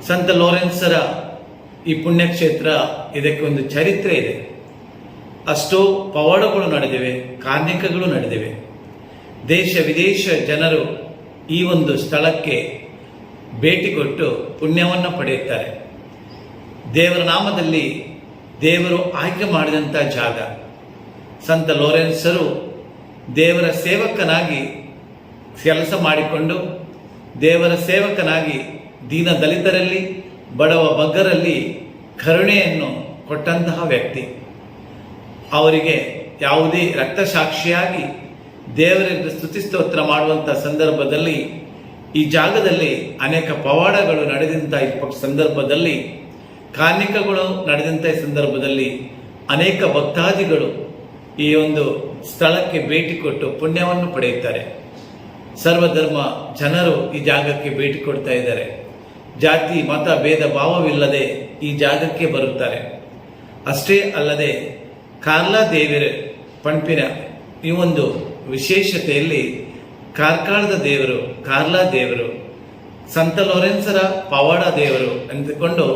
ಸಂತ ಲೋರೆನ್ಸರ ಈ ಪುಣ್ಯಕ್ಷೇತ್ರ ಇದಕ್ಕೆ ಒಂದು ಚರಿತ್ರೆ ಇದೆ. ಅಷ್ಟೋ ಪವಾಡಗಳು ನಡೆದಿವೆ, ಕಾರ್ಣಿಕಗಳು ನಡೆದಿವೆ. ದೇಶ ವಿದೇಶ ಜನರು ಈ ಒಂದು ಸ್ಥಳಕ್ಕೆ ಭೇಟಿ ಕೊಟ್ಟು ಪುಣ್ಯವನ್ನು ಪಡೆಯುತ್ತಾರೆ. ದೇವರ ನಾಮದಲ್ಲಿ ದೇವರು ಆಯ್ಕೆ ಮಾಡಿದಂಥ ಜಾಗ. ಸಂತ ಲೋರೆನ್ಸರು ದೇವರ ಸೇವಕನಾಗಿ ಕೆಲಸ ಮಾಡಿಕೊಂಡು, ದೇವರ ಸೇವಕನಾಗಿ ದೀನ ದಲಿತರಲ್ಲಿ, ಬಡವ ಬಗ್ಗರಲ್ಲಿ ಕರುಣೆಯನ್ನು ಕೊಟ್ಟಂತಹ ವ್ಯಕ್ತಿ. ಅವರಿಗೆ ಯಾವುದೇ ರಕ್ತಸಾಕ್ಷಿಯಾಗಿ ದೇವರಿಗೆ ಸ್ತುತಿ ಸ್ತೋತ್ರ ಮಾಡುವಂಥ ಸಂದರ್ಭದಲ್ಲಿ ಈ ಜಾಗದಲ್ಲಿ ಅನೇಕ ಪವಾಡಗಳು ನಡೆದಂಥ ಈ ಸಂದರ್ಭದಲ್ಲಿ ಕಾಣಿಕಗಳು ನಡೆದಂತಹ ಸಂದರ್ಭದಲ್ಲಿ ಅನೇಕ ಭಕ್ತಾದಿಗಳು ಈ ಒಂದು ಸ್ಥಳಕ್ಕೆ ಭೇಟಿ ಕೊಟ್ಟು ಪುಣ್ಯವನ್ನು ಪಡೆಯುತ್ತಾರೆ. ಸರ್ವಧರ್ಮ ಜನರು ಈ ಜಾಗಕ್ಕೆ ಭೇಟಿ ಕೊಡ್ತಾ ಇದ್ದಾರೆ. ಜಾತಿ, ಮತ, ಭೇದ ಭಾವವಿಲ್ಲದೆ ಈ ಜಾಗಕ್ಕೆ ಬರುತ್ತಾರೆ. ಅಷ್ಟೇ ಅಲ್ಲದೆ ಕಾರ್ಲಾ ದೇವರ ಪಂಪಿನ ಈ ಒಂದು ವಿಶೇಷತೆಯಲ್ಲಿ ಕಾರ್ಕಾಳದ ದೇವರು, ಕಾರ್ಲಾ ದೇವರು, ಸಂತ ಲೋರೆನ್ಸರ ಪವಾಡ ದೇವರು ಎಂದುಕೊಂಡು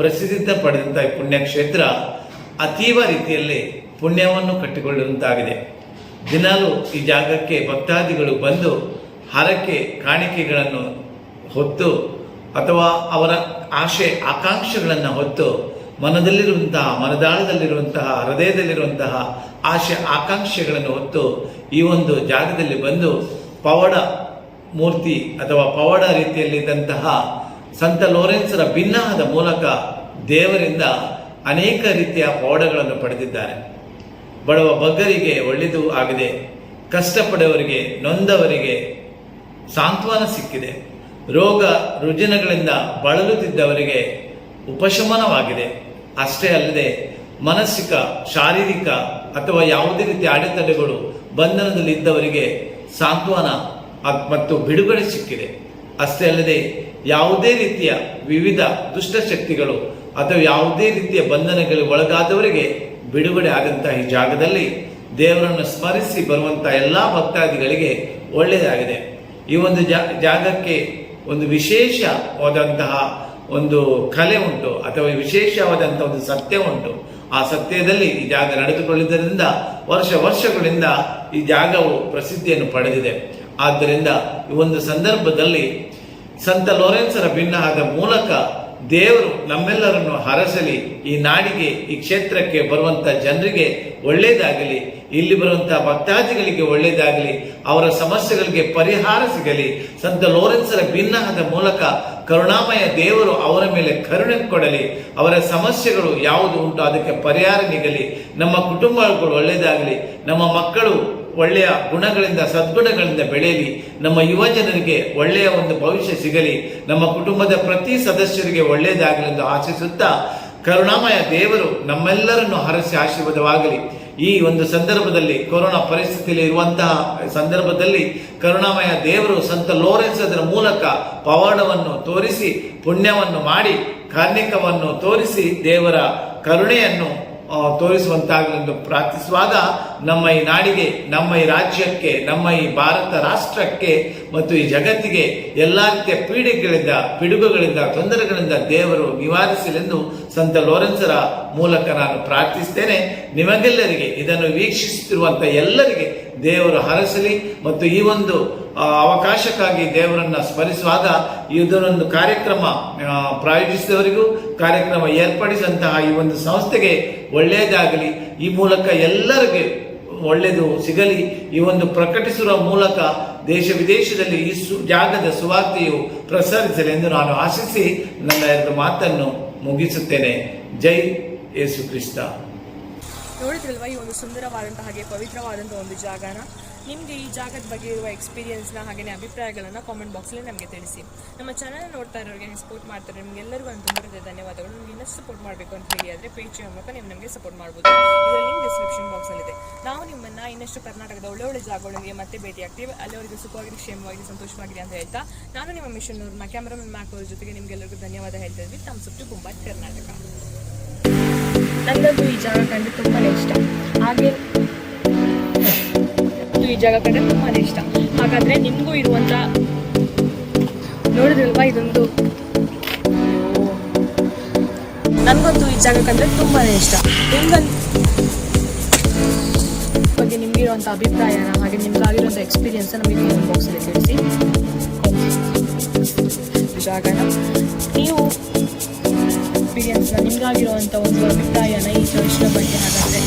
ಪ್ರಸಿದ್ಧ ಪಡೆದಂಥ ಪುಣ್ಯಕ್ಷೇತ್ರ ಅತೀವ ರೀತಿಯಲ್ಲಿ ಪುಣ್ಯವನ್ನು ಕಟ್ಟಿಕೊಳ್ಳುವಂತಾಗಿದೆ. ದಿನಾಲೂ ಈ ಜಾಗಕ್ಕೆ ಭಕ್ತಾದಿಗಳು ಬಂದು ಹರಕೆ ಕಾಣಿಕೆಗಳನ್ನು ಹೊತ್ತು ಅಥವಾ ಅವರ ಆಶೆ ಆಕಾಂಕ್ಷೆಗಳನ್ನು ಹೊತ್ತು ಮನದಲ್ಲಿರುವಂತಹ ಮನದಾಳದಲ್ಲಿರುವಂತಹ ಹೃದಯದಲ್ಲಿರುವಂತಹ ಆಶೆ ಆಕಾಂಕ್ಷೆಗಳನ್ನು ಹೊತ್ತು ಈ ಒಂದು ಜಾಗದಲ್ಲಿ ಬಂದು ಪವಾಡ ಮೂರ್ತಿ ಅಥವಾ ಪವಾಡ ರೀತಿಯಲ್ಲಿದ್ದಂತಹ ಸಂತ ಲೋರೆನ್ಸರ ಭಿನ್ನಹದ ಮೂಲಕ ದೇವರಿಂದ ಅನೇಕ ರೀತಿಯ ಪೌಡಗಳನ್ನು ಪಡೆದಿದ್ದಾರೆ. ಬಡವ ಬಗ್ಗರಿಗೆ ಒಳ್ಳೆಯದು ಆಗಿದೆ. ಕಷ್ಟಪಡವರಿಗೆ, ನೊಂದವರಿಗೆ ಸಾಂತ್ವನ ಸಿಕ್ಕಿದೆ. ರೋಗ ರುಜಿನಗಳಿಂದ ಬಳಲುತ್ತಿದ್ದವರಿಗೆ ಉಪಶಮನವಾಗಿದೆ. ಅಷ್ಟೇ ಅಲ್ಲದೆ, ಮಾನಸಿಕ, ಶಾರೀರಿಕ ಅಥವಾ ಯಾವುದೇ ರೀತಿಯ ಅಡೆತಡೆಗಳು ಬಂಧನದಲ್ಲಿ ಇದ್ದವರಿಗೆ ಸಾಂತ್ವನ ಮತ್ತು ಬಿಡುಗಡೆ ಸಿಕ್ಕಿದೆ. ಅಷ್ಟೇ ಅಲ್ಲದೆ ಯಾವುದೇ ರೀತಿಯ ವಿವಿಧ ದುಷ್ಟಶಕ್ತಿಗಳು ಅಥವಾ ಯಾವುದೇ ರೀತಿಯ ಬಂಧನಗಳಿಗೆ ಒಳಗಾದವರಿಗೆ ಬಿಡುಗಡೆ ಆದಂತಹ ಈ ಜಾಗದಲ್ಲಿ ದೇವರನ್ನು ಸ್ಮರಿಸಿ ಬರುವಂತಹ ಎಲ್ಲ ಭಕ್ತಾದಿಗಳಿಗೆ ಒಳ್ಳೆಯದಾಗಿದೆ. ಈ ಒಂದು ಜಾಗಕ್ಕೆ ಒಂದು ವಿಶೇಷವಾದಂತಹ ಒಂದು ಕಲೆ ಉಂಟು ಅಥವಾ ವಿಶೇಷವಾದಂತಹ ಒಂದು ಸತ್ಯ ಉಂಟು. ಆ ಸತ್ಯದಲ್ಲಿ ಈ ಜಾಗ ನಡೆದುಕೊಳ್ಳುವುದರಿಂದ ವರ್ಷ ವರ್ಷಗಳಿಂದ ಈ ಜಾಗವು ಪ್ರಸಿದ್ಧಿಯನ್ನು ಪಡೆದಿದೆ. ಆದ್ದರಿಂದ ಈ ಒಂದು ಸಂದರ್ಭದಲ್ಲಿ ಸಂತ ಲೋರೆನ್ಸರ ಭಿನ್ನವಾದ ಮೂಲಕ ದೇವರು ನಮ್ಮೆಲ್ಲರನ್ನು ಹರಸಲಿ, ಈ ನಾಡಿಗೆ, ಈ ಕ್ಷೇತ್ರಕ್ಕೆ ಬರುವಂತ ಜನರಿಗೆ ಒಳ್ಳೆಯದಾಗಲಿ ಇಲ್ಲಿ ಬರುವಂಥ ಭಕ್ತಾದಿಗಳಿಗೆ ಒಳ್ಳೆಯದಾಗಲಿ ಅವರ ಸಮಸ್ಯೆಗಳಿಗೆ ಪರಿಹಾರ ಸಿಗಲಿ, ಸಂತ ಲೋರೆನ್ಸರ ಭಿನ್ನಹದ ಮೂಲಕ ಕರುಣಾಮಯ ದೇವರು ಅವರ ಮೇಲೆ ಕರುಣೆ ಕೊಡಲಿ, ಅವರ ಸಮಸ್ಯೆಗಳು ಯಾವುದು ಉಂಟು ಅದಕ್ಕೆ ಪರಿಹಾರ ನಿಗಲಿ ನಮ್ಮ ಕುಟುಂಬಗಳು ಒಳ್ಳೆಯದಾಗಲಿ ನಮ್ಮ ಮಕ್ಕಳು ಒಳ್ಳೆಯ ಗುಣಗಳಿಂದ, ಸದ್ಗುಣಗಳಿಂದ ಬೆಳೆಯಲಿ. ನಮ್ಮ ಯುವ ಜನರಿಗೆ ಒಳ್ಳೆಯ ಒಂದು ಭವಿಷ್ಯ ಸಿಗಲಿ. ನಮ್ಮ ಕುಟುಂಬದ ಪ್ರತಿ ಸದಸ್ಯರಿಗೆ ಒಳ್ಳೆಯದಾಗಲಿ ಎಂದು ಆಶಿಸುತ್ತಾ ಕರುಣಾಮಯ ದೇವರು ನಮ್ಮೆಲ್ಲರನ್ನು ಹರಸಿ ಆಶೀರ್ವಾದವಾಗಲಿ. ಈ ಒಂದು ಸಂದರ್ಭದಲ್ಲಿ, ಕೊರೋನಾ ಪರಿಸ್ಥಿತಿಯಲ್ಲಿ ಇರುವಂತಹ ಸಂದರ್ಭದಲ್ಲಿ ಕರುಣಾಮಯ ದೇವರು ಸಂತ ಲೋರೆನ್ಸ್ ಅದರ ಮೂಲಕ ಪವಾಡವನ್ನು ತೋರಿಸಿ, ಪುಣ್ಯವನ್ನು ಮಾಡಿ, ಕಾರ್ಣಿಕವನ್ನು ತೋರಿಸಿ ದೇವರ ಕರುಣೆಯನ್ನು ತೋರಿಸುವಂತಾಗಲೆಂದು ಪ್ರಾರ್ಥಿಸುವಾಗ ನಮ್ಮ ಈ ನಾಡಿಗೆ, ನಮ್ಮ ಈ ರಾಜ್ಯಕ್ಕೆ, ನಮ್ಮ ಈ ಭಾರತ ರಾಷ್ಟ್ರಕ್ಕೆ ಮತ್ತು ಈ ಜಗತ್ತಿಗೆ ಎಲ್ಲ ರೀತಿಯ ಪೀಡೆಗಳಿಂದ, ಪಿಡುಗುಗಳಿಂದ, ತೊಂದರೆಗಳಿಂದ ದೇವರು ನಿವಾರಿಸಲೆಂದು ಸಂತ ಲೋರೆನ್ಸರ ಮೂಲಕ ನಾನು ಪ್ರಾರ್ಥಿಸ್ತೇನೆ. ನಿಮಗೆಲ್ಲರಿಗೆ ಇದನ್ನು ವೀಕ್ಷಿಸುತ್ತಿರುವಂತ ಎಲ್ಲರಿಗೆ ದೇವರು ಹರಸಲಿ ಮತ್ತು ಈ ಒಂದು ಅವಕಾಶಕ್ಕಾಗಿ ದೇವರನ್ನ ಸ್ಮರಿಸುವಾಗ ಇದನ್ನೊಂದು ಕಾರ್ಯಕ್ರಮ ಪ್ರಾಯೋಜಿಸಿದವರಿಗೂ ಕಾರ್ಯಕ್ರಮ ಏರ್ಪಡಿಸಿದಂತಹ ಈ ಒಂದು ಸಂಸ್ಥೆಗೆ ಒಳ್ಳೆಯದಾಗಲಿ, ಈ ಮೂಲಕ ಎಲ್ಲರಿಗೆ ಒಳ್ಳೆಯದು ಸಿಗಲಿ, ಈ ಒಂದು ಪ್ರಕಟಿಸುವ ಮೂಲಕ ದೇಶ ವಿದೇಶದಲ್ಲಿ ಈ ಸು, ಜಾಗದ ಸುವಾರ್ತೆಯು ಪ್ರಸರಿಸಲಿ ಎಂದು ನಾನು ಆಶಿಸಿ ನನ್ನ ಎರಡು ಮಾತನ್ನು ಮುಗಿಸುತ್ತೇನೆ. ಜೈ ಯೇಸು ಕ್ರಿಸ್ತ. ನೋಡಿದ್ರಲ್ವಾ, ಈ ಒಂದು ಸುಂದರವಾದಂತಹ ಹಾಗೆ ಪವಿತ್ರವಾದಂಥ ಒಂದು ಜಾಗನ? ನಿಮಗೆ ಈ ಜಾಗದ ಬಗ್ಗೆ ಇರುವ ಎಕ್ಸ್ಪೀರಿಯನ್ಸ್ನ ಹಾಗೆಯೇ ಅಭಿಪ್ರಾಯಗಳನ್ನು ಕಾಮೆಂಟ್ ಬಾಕ್ಸಲ್ಲಿ ನಮಗೆ ತಿಳಿಸಿ. ನಮ್ಮ ಚಾನಲ್ ನೋಡ್ತಾ ಇರೋರಿಗೆ ಸಪೋರ್ಟ್ ಮಾಡ್ತಾರೆ, ನಿಮಗೆಲ್ಲರಿಗೂ ಒಂದು ತುಂಬ ಧನ್ಯವಾದಗಳು. ನಿಮ್ಗೆ ಇನ್ನಷ್ಟು ಸಪೋರ್ಟ್ ಮಾಡಬೇಕು ಅಂತ ಹೇಳಿ ಆದರೆ ಪೇಜ್ ಮೂಲಕ ನೀವು ನಮಗೆ ಸಪೋರ್ಟ್ ಮಾಡ್ಬೋದು. ಇದರ ಲಿಂಕ್ ಡಿಸ್ಕ್ರಿಪ್ಷನ್ ಬಾಕ್ಸಲ್ಲಿದೆ ನಾವು ನಿಮ್ಮನ್ನ ಇನ್ನಷ್ಟು ಕರ್ನಾಟಕದ ಒಳ್ಳೆ ಒಳ್ಳೆ ಜಾಗಗಳೊಂದಿಗೆ ಮತ್ತೆ ಭೇಟಿ ಆಗ್ತೀವಿ ಅಲ್ಲಿವರೆಗೂ ಸುಖವಾಗಿ, ಕ್ಷೇಮವಾಗಿ, ಸಂತೋಷವಾಗಿದೆ ಅಂತ ಹೇಳ್ತಾ ನಾನು ನಿಮ್ಮ ಮಿಷನ್ ಅವ್ರನ್ನ ಕ್ಯಾಮ್ರಾಮನ್ ಮ್ಯಾಕ್ ಅವ್ರ ಜೊತೆಗೆ ನಿಮ್ಗೆಲ್ಲರಿಗೂ ಧನ್ಯವಾದ ಹೇಳ್ತಾ ಇದ್ವಿ. ತಮ್ಮ ಸುಟ್ಟು ಕರ್ನಾಟಕ. ನನಗಂತೂ ಈ ಜಾಗ ಕಂಡು ತುಂಬಾ ಇಷ್ಟ. ಹಾಗೆ ಈ ಜಾಗ ಕಂಡ್ರೆ ತುಂಬಾ ಇಷ್ಟ. ಹಾಗಾದ್ರೆ ನಿಮಗೂ ಇರುವಂತ ನೋಡಿದ್ರಲ್ವಾ ಇದೊಂದು? ನನಗಂತೂ ಈ ಜಾಗ ಕಂಡ್ರೆ ತುಂಬಾ ಇಷ್ಟ. ನಿಮ್ಗನ್ ಬಗ್ಗೆ ನಿಮ್ಗಿರುವಂತ ಅಭಿಪ್ರಾಯನ ಹಾಗೆ ನಿಮ್ಗಾಗಿರುವಂತ ಎಕ್ಸ್ಪೀರಿಯನ್ಸ್ ನಮಗೆ ಬಾಕ್ಸಲ್ಲಿ ತಿಳಿಸಿ. ಜಾಗ ನೀವು ಎಕ್ಸ್ಪೀರಿಯನ್ಸ್ನ ನಿಮ್ಗಾಗಿರುವಂತ ಒಂದು ಅಭಿಪ್ರಾಯನ ಈ ಚರ್ಚ್ನ ಬಗ್ಗೆ ಹಾಗಾದ್ರೆ.